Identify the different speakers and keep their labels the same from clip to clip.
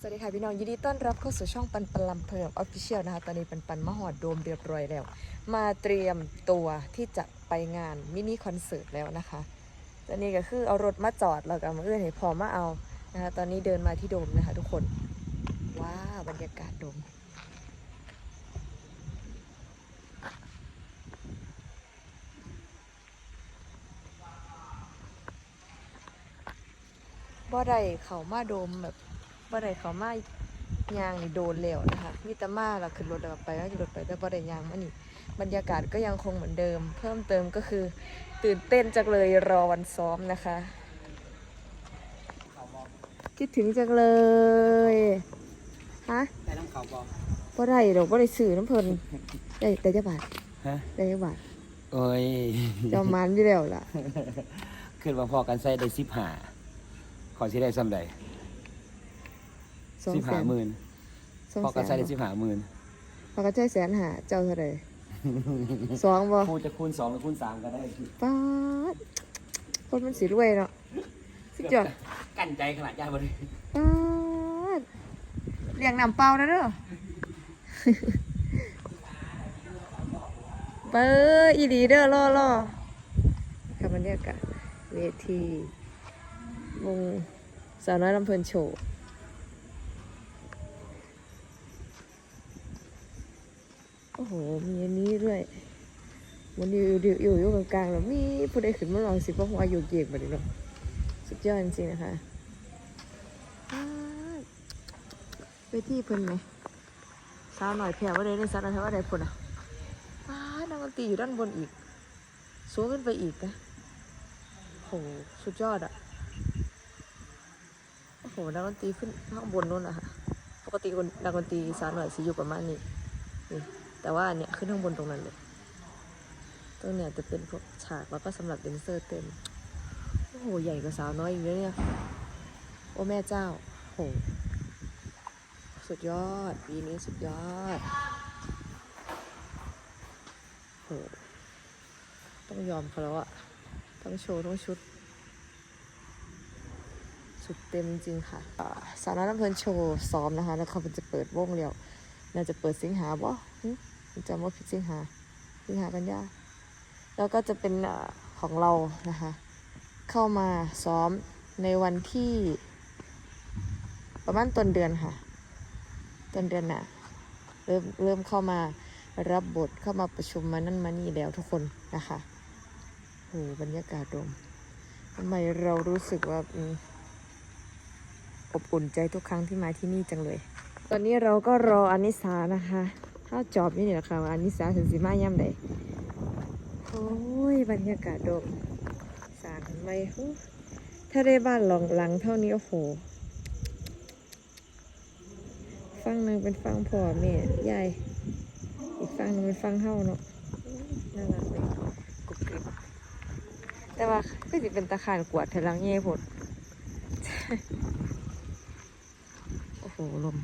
Speaker 1: สวัสดีค่ะพี่น้องยินดีต้อนรับเข้าสู่ช่องปันปันลำเพลิงออฟฟิเชียลนะคะ ตอนนี้ปันปันมหอดโดมเรียบร้อยแล้ว มาเตรียมตัวที่จะไปงานมินิคอนเสิร์ตแล้วนะคะตอนนี้ก็คือเอารถมาจอดแล้วก็มาเอื้อนให้พอมาเอานะคะตอนนี้เดินมาที่โดมนะคะ ทุกคนว้าวบรรยากาศโดมบ่ได้เขามาโดมแบบ บ่ได้เขามายางนี่โดนแล้วนะคะมีแต่มาแล้วขึ้นรถแล้วก็ไปแล้วขึ้นรถไปแต่บ่ได้ยางมานี่บรรยากาศก็ยังคงเหมือนเดิม เพิ่มเติมก็คือตื่นเต้นจังเลยรอวันซ้อมนะคะ คิดถึงจังเลยฮะ
Speaker 2: ได้น้ำเขาบอก
Speaker 1: บ่ได้ดอกบ่ได้ซื้อน้ำเพิ่นได้ได้จักบาท
Speaker 2: ฮะ
Speaker 1: ได้จักบาท
Speaker 2: โอ้ย
Speaker 1: เจ้ามันอยู่แล้วล่ะ
Speaker 2: ขึ้นมาพอกันใส่ได้สิบห้าขอสิได้ซ้ำใด
Speaker 1: ส อง
Speaker 2: สิบ
Speaker 1: แส
Speaker 2: ห้านหมื่น
Speaker 1: สอง
Speaker 2: พอ
Speaker 1: แส
Speaker 2: กัน
Speaker 1: น
Speaker 2: ใส่ได้สิบห้าหมื่น
Speaker 1: พอกันใช้แสนหาเจ้าเท่าไหร่ สองบ่
Speaker 2: คูณจะคูณสองหรือคูณสามก็ได้
Speaker 1: ป๊าดคนมันสิรวยเนาะสุดยอด
Speaker 2: กั้นใจขนาดยายบ่ได้
Speaker 1: ป๊าดเลี้ยงน้ำเปล่านะเด้อ เปิดอีดีเด้อล่อล่อกับบรรยากาศเวทีวงสาวน้อยลำเพลินโชว์ โอ้โห มีอันนี้ด้วยมันอยู่อยู่อยู่อยู่กลางๆแล้วมีผู้ใดขึ้นมาลองสิเพราะหัวอยู่เกียกแบบนี้เนาะสุดยอดจริงๆนะคะไปทีเพิ่นไหมสาวหน่อยแผ่ว่าได้เล่นสาวหน่อยแผ่ว่าได้ผลอะป้าดนักดนตรีอยู่ด้านบนอีกสูงขึ้นไปอีกนะโหสุดยอดอะโอ้โหนักดนตรีขึ้นข้างบนนู้นอะค่ะปกติคนนักดนตรีสาวหน่อยสิอยู่ประมาณนี้นี่ แต่ว่าเนี่ยขึ้นข้างบนตรงนั้นเลย ตรงเนี่ยจะเป็นพวกฉากแล้วก็สำหรับแดนเซอร์เต้น โอ้โห ใหญ่กว่าสาวน้อยอีกเลยเนี่ย โอ้แม่เจ้า โห สุดยอด ปีนี้สุดยอด โห ต้องยอมเขาแล้วอะต้องโชว์ต้องชุด สุดเต็มจริงค่ะสาวน้อยลำเพลินโชว์ซ้อมนะคะ แล้วเขาจะเปิดวงแล้วน่าจะเปิดสิงหาบ่ จำว่าผิดสิงหาสิงหากันยาแล้วก็จะเป็นของเรานะคะ เข้ามาซ้อมในวันที่ ประมาณต้นเดือนค่ะ ต้นเดือนน่ะ เริ่มเริ่มเข้ามารับบทเข้ามาประชุมมานั่นมานี่แล้วทุกคนนะคะโอ้บรรยากาศดมทำไมเรารู้สึกว่าอบอุ่นใจทุกครั้งที่มาที่นี่จังเลย ตอนนี้เราก็รออานิสานะคะ ถ้าจอบนี่แหละค่ะว่าอานิสาถึงสิมาย่ำใดโอ้ยบรรยากาศดมสารทำไมฮู้ถ้าได้บ้านหลังหลังเท่านี้โอ้โหฟังหนึ่งเป็นฟังพ่อแม่ยายอีกฟังหนึ่งเป็นฟังเฮาเนาะน่ารักเลยกรุบกริบแต่ว่าก็สิเป็นตะขานกวาดเทลังเย่ผดโอ้โหลม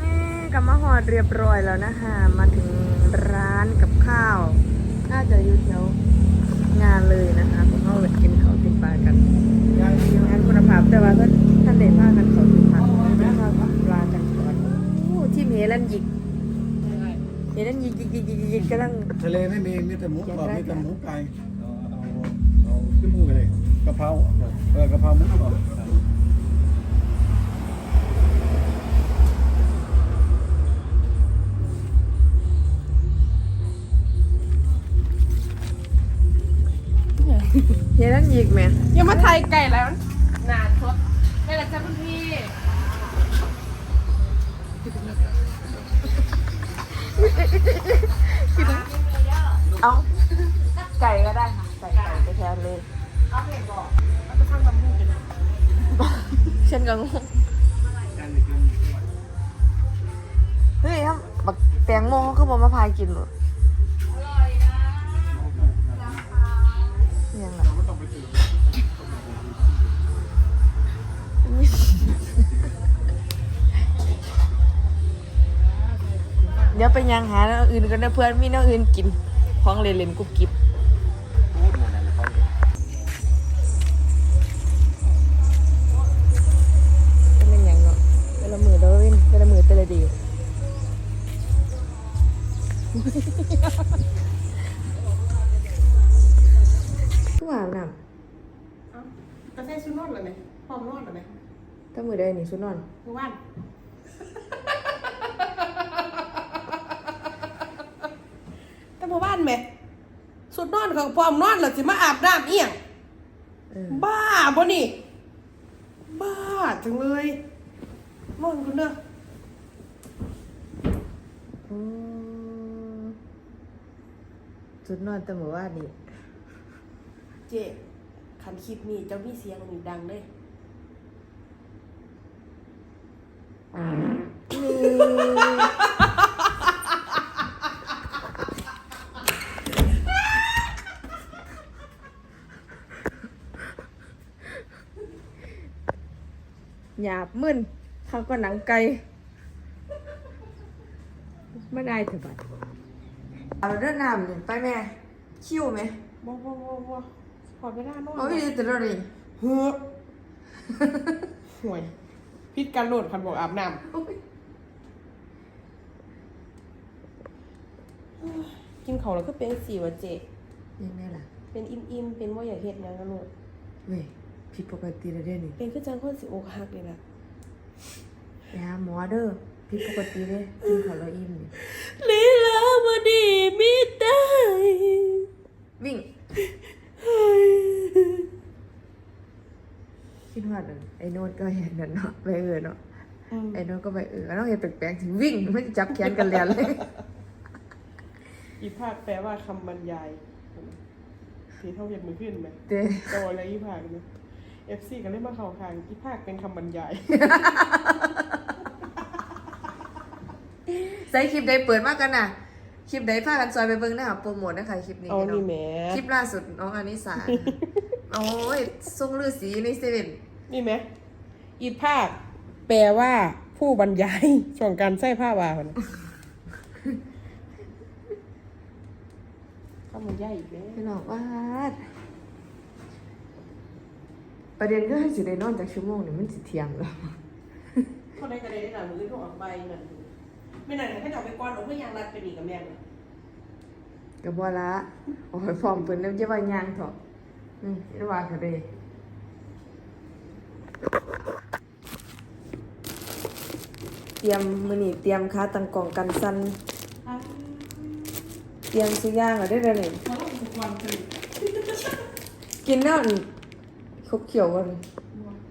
Speaker 1: นี่ กับมาหอดเรียบร้อยแล้วนะคะมาถึงร้านกับข้าว น่าจะอยู่แถวงานเลยนะคะพวกเขาไปกินเขาวกินปลากันงานคุณภาพแต่ว่าก็ท่านเด็พากันเขากินผักนะคะปลากันก่อนโอ้ที่เมลันยิกเมลันยิกยิกยิกยิกยิกกำลัง
Speaker 3: ทะเลไม่มีมีแต่หมูกรอบ
Speaker 1: อยา
Speaker 3: มีแต่หมูไก่เอาเอาเอาขึ้นมูกันเลยกะเพราเออกะเพราหมูกรอบ
Speaker 1: เมลันยิกไหม
Speaker 4: ยังมาไทยไก่แล้วหนาทดไม่ละจ้าคุณพี่
Speaker 1: เอาไก่ก็ได้ค่ะใส่ไก่ไปแทนเลย
Speaker 4: เอาเผ็ดบอกเราจะทำลำพูกัน
Speaker 1: เช่นกันงงเฮ้ยถ้าบักแตงโมเขาคือบอกมาพายกินเหรอ ยังหาแน้ออื่นกันนะเพื่อนมีแน้ออื่นกินของเล่นๆกุ๊บกิ๊บเป็นยังเนาะแต่ละมือแต่ลเวินแต่ละมือ
Speaker 4: เตละดียวตู้อาบน้ำแต่ใส่ชุดนอนเลยไหมพร้อมนอนเลยไหม
Speaker 1: แต่มือใดนี่ชุดนอน
Speaker 4: ทุกวัน ไหมสุดนอนเขาพร้อมนอนแล้วสิมาอาบน้ำเอียง
Speaker 1: เออ
Speaker 4: บ้าบ่นี่ บ้าจังเลยนอนคุณเด้อ
Speaker 1: อืมสุดนอนแต่เมื่อวานนี่
Speaker 4: เจ๊คันคลิปนี้เจ้ามีเสียงนี่ดังเลย
Speaker 1: หยาบมึนเขาก็หนังไก่ไม่ได้เถอะบัดเอาเรื่องน้ำนี่ไปแม่ คิ้วไหม
Speaker 4: บ่บ่บ่บ่พอดไม่ได้นอน
Speaker 1: เอาไม่ได้แต่เราเลย
Speaker 4: เฮ้อห่วยพิษการโหลดคันบอกอาบน้ำกินเขาวแล้วก็เป็นสีวะเจ๊
Speaker 1: ยังไงล่ะ
Speaker 4: เป็นอิ่มๆเป็นว่าอยากเฮ็ดหยังกันโหลด
Speaker 1: เว้ย ผิดปกติแล้วเด้นี่
Speaker 4: เป็นคือจังคนสิอกหักเลยล่ะ
Speaker 1: ไปหาหมอเด้อผิดปกติเลยกินข้าวแล้วอิ่มนี่
Speaker 4: ลีลาบดีมิได้
Speaker 1: วิ่งคิดว่านั่นไอ้โน้ตก็เห็นนั่นเนาะไปเออเนาะไอ้โน้ตก็ไปเออน้องเห็นแปลกๆถึงวิ่งไม่จับแขนกันแล้วเลย
Speaker 4: อีภาคแปลว่าคำบรรยายสีเท่าเห็ดมือขึ้นไหม
Speaker 1: เด้
Speaker 4: โตแล้วอีภาคเนี่ย เอฟซีก็เล่นมาเข้าทางอีภาคเป็นคำบรรยาย
Speaker 1: ใส่คลิปใดเปิดมากกันน่ะ คลิปใดพากันซอยไปเบิ่งนะคะโปรโมทนะคะคลิปนี้
Speaker 4: เอา
Speaker 1: พี่น้
Speaker 4: นี่
Speaker 1: อง
Speaker 4: แหม
Speaker 1: คลิปล่าสุดน้องอานิสาโอ้ยทรงฤาษีในเซเว่น
Speaker 4: นี่ไหมอีภาคแปลว่าผู้บรรยาย ช่วงการใส่ผ้าวาคนคำบรรยายอีกแล้ว
Speaker 1: พี่น้องว่าด ประเด็นก็ให้สิได้นอนจากชั่วโมงนี่มันสิเที่ยงแล้ว
Speaker 4: เขาได้กระเด็นได้หลังมือเขาออกไปนั่นไม่นั่นเขาจะเอาไปก้อนหรือเพื่อยางรัดไปหนีกับแม่งน่ะ
Speaker 1: ก็บ่ละโอ้ยฟอร์มเพิ่นแล้วจะว่ายางเถอะอืมระว่าก็ได้เตรียมมื้อนี้เตรียมค่าตังกล่องกันสั่นเตรียมสิย่างแล้วได้อเด้อนี่
Speaker 4: เขาต้องอุปกรณ์ผลิต
Speaker 1: กินแล้ว นี่คบเขียวกัน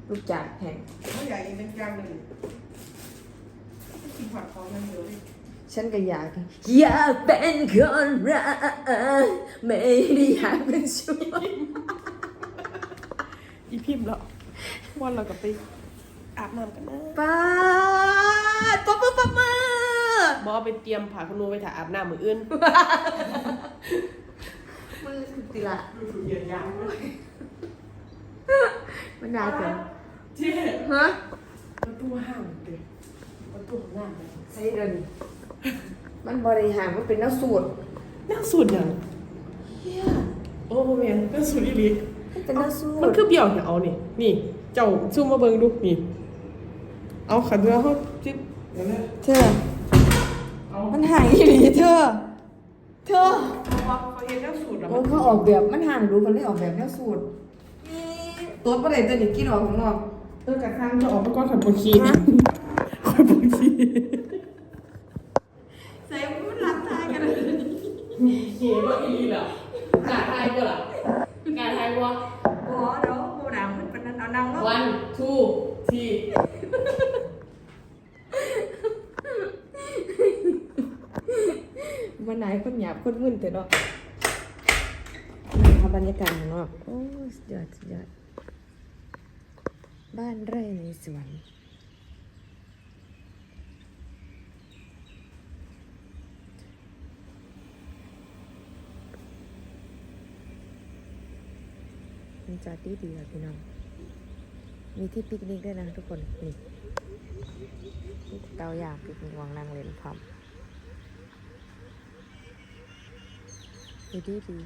Speaker 1: ลูกจากแห้ง
Speaker 4: เขาใหญ่เองเป็นกลางเลยกินผักเขามันเยอะเลย
Speaker 1: ฉันก็อยากอยากเป็นคนรักไม่ได้อยากเป็นชู้
Speaker 4: อีพิมพ์แล้ววันเรากับไปอาบน้ำกันนะ
Speaker 1: ป้าดป๊บป๊บป๊บมา
Speaker 4: บอไปเตรียมผ่าขนูไปถ่าอาบน้ำมืออื่น
Speaker 1: มือติละ
Speaker 4: เยียดยางเลย
Speaker 1: มันนานเกิน
Speaker 4: เจ๊
Speaker 1: ฮะ
Speaker 4: ประตูห้างเลยประตูห้างเลย
Speaker 1: ใช่เดินมันบริหารมันเป็นน้ำสูตร
Speaker 4: นั่งสูตรอย่างเฮียโอ้แม่นนั่งสูตรอีหลี
Speaker 1: มันเป็นน้ำสู
Speaker 4: มัน
Speaker 1: ตร
Speaker 4: คือเบี้ยวเหรอเอานี่นี่ เจ้าซูมมาเบิ่งดูนี่เอาขันเรือเขาจิ๊บเดี๋ยวนะ
Speaker 1: เธอ
Speaker 4: เอา
Speaker 1: มันห่างอีหลีเธอ เธอ
Speaker 4: เขาเห็นนั่งสูตรแล้ว
Speaker 1: โอ้
Speaker 4: มัน
Speaker 1: เขาออกแบบมันห่างดูมันเลยออกแบบน้ำสูตรนี่ ตัวประเด็นจะหนีกินออกข้างนอก
Speaker 4: เออกระทั่งจะออกมาก่อนขันบนคีนี่ขันบนคี
Speaker 1: ใส่มันรักทายกันเลย
Speaker 4: เก๋ว่าอีหลีเหรอการทายก็ล่ะการทายว่า
Speaker 1: โอ้เดี๋ยวโบดามมันเป็นนั้นเอานางว่า
Speaker 4: one two three
Speaker 1: มันไหนคนหยาบคนมึนแต่เนาะนี่ค่ะบรรยากาศข้างนอกโอ้สุดยอดสุดยอด บ้านไร่ในสวน มันจัดดีดีค่ะพี่น้อง มีที่ปิกนิกด้วยนะทุกคน นี่เตาอยางปิกนิกวางนั่งเล่นพร้อมดีดีดี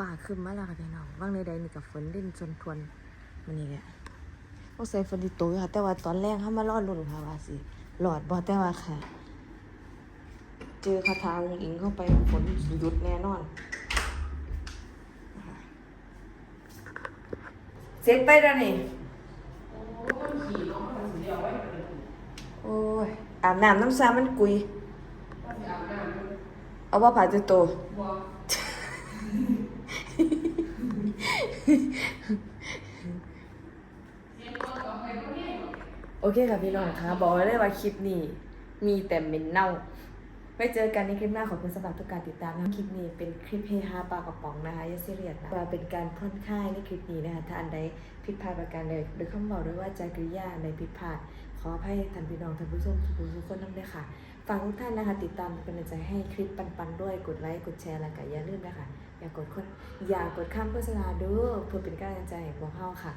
Speaker 1: ฝ่าขึ้นมาแล้วค่ะพี่น้องว่างในใดนี่กับฝนเล่นจนทวนมันนี่แหละพวกใส่ฝนที่ตกอยู่ค่ะ แต่ว่าตอนแรกเขามารอดลุ้นค่ะว่าสิหลอดบ่แต่ว่าค่ะ เจอคาถาองค์อิงเข้าไปฝนหยุดแน่นอนเสร็จไปแล้วนี่โอ้ยอาบน้ำน้ำซามันกุย เอาว่าผ่าจะโต โอ เคค่ะพี่น้องคะบอกไว้เลยว่าคลิปนี้มีแต่เหม็นเน่าไปเจอกันในคลิปหน้าขอบคุณสำหรับทุกการติดตามนะคลิปนี้เป็นคลิปเฮฮาปากระป๋องนะคะยาซีเรียสนะว่าเป็นการพ่นค่ายในคลิปนี้นะคะถ้าอันใดผิดพลาดประการใดหรือคำบอกด้วยว่าจากริยาอันผิดพลาดขออภัยท่านพี่น้องท่านผู้ชมทุกทุกคนนั่นด้วยค่ะฝากทุกท่านนะคะติดตามเป็นกำลังใจให้คลิปปันๆด้วยกดไลค์กดแชร์แล้วก็อย่าลืมนะคะอย่ากดคนอย่ากดข้ามโฆษณาด้อเพื่อเป็นกำลังใจให้พวกเราค่ะ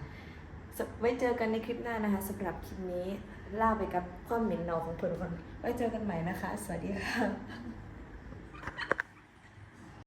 Speaker 1: ไว้เจอกันในคลิปหน้านะคะสำหรับคลิปนี้ล่าไปกับความเหม็นเนาของเพื่อนคนไว้เจอกันใหม่นะคะ สวัสดีค่ะ